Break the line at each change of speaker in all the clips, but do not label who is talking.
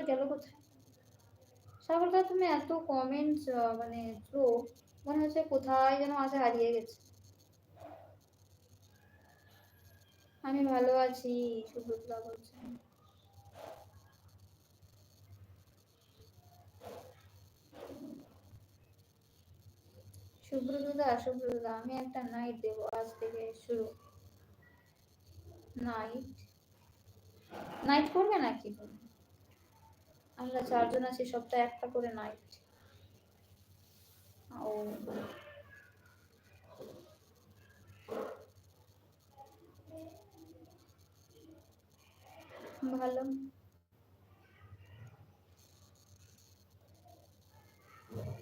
সাগরদা গেল কোথায়? সাগরদা তুমি এত কমেন্টস মানে থ্রো মনে হচ্ছে কোথায় যেন আছে হারিয়ে গেছে। আমি ভালো আছি, সুব্রতদা বলছেন। সুব্রতদা সুব্রতদা, আমি একটা নাইট দেবো আজ থেকে শুরু। নাইট নাইট করবে নাকি তুমি? আমরা চারজন আছি, সপ্তাহে একটা করে নাইট ও। ভালো।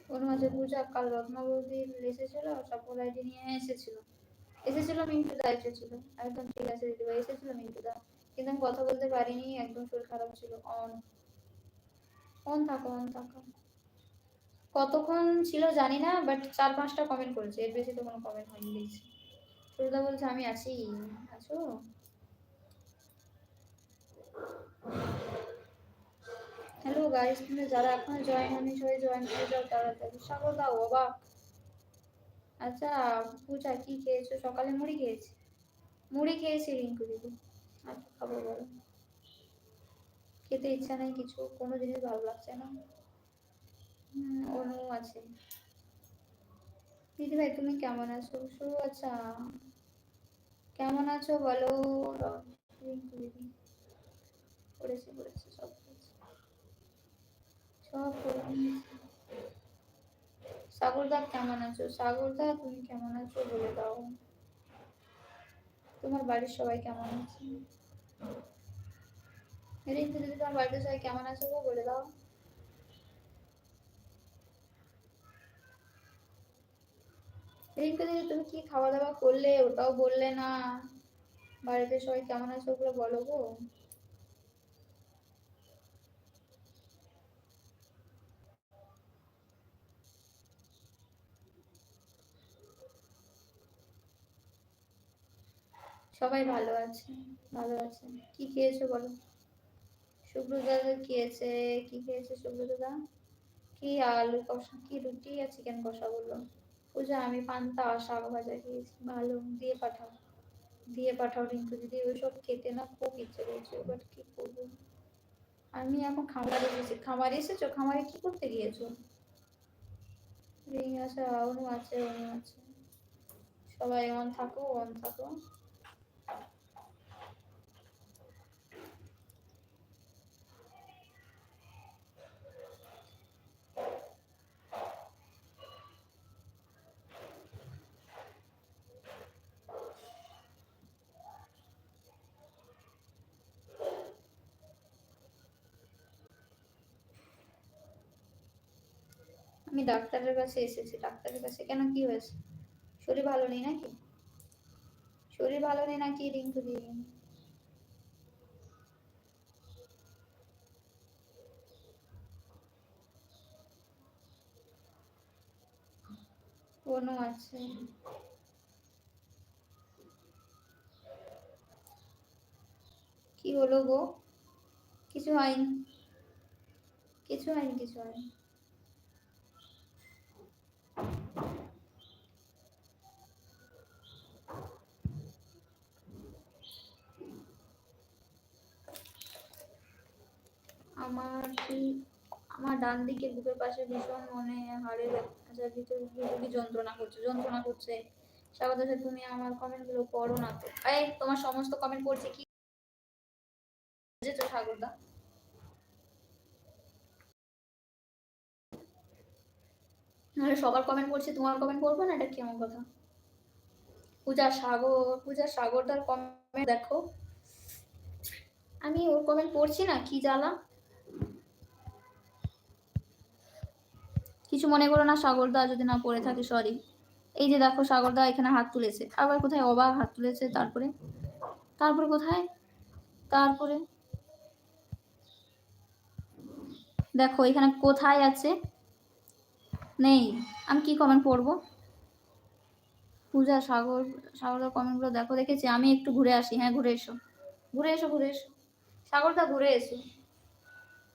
ওর মাঝে পূজা কাল রত্নবতীর এসেছিল সফল আইডি নিয়ে এসেছিল। এসেছিল মিন্টু দা, এসেছিল। একদম ঠিক আছে দিদিভাই, এসেছিল মিন্টু দা। কিন্তু আমি কথা বলতে পারিনি, একদম শরীর খারাপ ছিল অন অন থাকো অন থাকো কতক্ষণ ছিল জানি না বাট চার পাঁচটা কমেন্ট করেছে। এর বেশি তো কোনো কমেন্ট হয়নি, দেখছি। সুরদা বলছে, আমি আছি। আছো? হ্যালো গাইস তুমি যারা এখনও জয়েন হয়নি, সবাই জয়েন করে যাও তাড়াতাড়ি। স্বাগত দাও অবাক। আচ্ছা পূজা, কি খেয়েছো? সকালে মুড়ি খেয়েছি। মুড়ি খেয়েছি, রিঙ্কু দিদি। কি খাব, বলো। খেতে ইচ্ছা নেই কিছু, কোনো জিনিস ভালো লাগছে না। অনু আছে। দিদি ভাই, তুমি কেমন আছো? শুরু আচ্ছা। কেমন আছো বলো? দিদি করেছি করেছি সব করেছি সব করে সাগরদা কেমন আছো? সাগরদা তুমি কেমন আছো বলে দাও। তোমার বাড়ির সবাই কেমন আছে? রিঙ্কু দিদি, তুমি কি খাওয়া দাওয়া করলে? ওটাও বললে না। বাড়িতে সবাই কেমন ওগুলো বলো গো। সবাই ভালো আছে ভালো আছে। কি খেয়েছো বলো? সুব্রতা খেয়েছে কি খেয়েছে সুব্রতা কি আলু কষা, কি রুটি আর চিকেন কষা বলল? পূজা, আমি পান্তা শাক ভাজা খেয়েছি। ভালো, দিয়ে পাঠাও। দিয়ে পাঠাও রিঙ্কু দিদি, ওইসব খেতে না খুব ইচ্ছে করছে বাট কি করব? আমি এখন খামারে এসেছি খামারে এসেছ? খামারে কি করতে গিয়েছো? রিং আছে অনু আছে অনু আছে। সবাই অন থাকো অন থাকো। আমি ডাক্তারের কাছে এসেছি, ডাক্তারের কাছে। কেন কি হয়েছে? শরীর ভালো নেই নাকি? শরীর ভালো নেই নাকি রিঙ্কু দি কোনো আছে? কি হলো গো? কিছু হয়নি। কিছু হয়নি কিছু হয়নি। আমার আমার ডান দিকে বুকের পাশে ভীষণ মনে ভিতরে কি যন্ত্রণা করছে যন্ত্রণা করছে। স্বাগত তুমি আমার কমেন্টগুলো পড়ো না তো। এই, তোমার সমস্ত কমেন্ট পড়ছে কি? বুঝেছ ঠাকুরদা নাহলে সবার কমেন্ট পড়ছে, তোমার কমেন্ট করব না? এটা কেমন কথা? পূজা সাগর, পূজা সাগরদার কমেন্ট দেখো। আমি ওর কমেন্ট পড়ছি না, কি জ্বালা? কিছু মনে করো না সাগরদা, যদি না পড়ে থাকে সরি এই যে দেখো সাগরদা এখানে হাত তুলেছে। আবার কোথায় অবাক হাত তুলেছে তারপরে? তারপরে কোথায়? তারপরে? দেখো এখানে কোথায় আছে? নেই। আমি কি কমেন্ট পড়ব? পূজা, সাগর, সাগরদার কমেন্টগুলো দেখো, দেখেছি। আমি একটু ঘুরে আসি। হ্যাঁ ঘুরে এসো। ঘুরে এসো ঘুরে এসো। সাগরদা, ঘুরে এসো।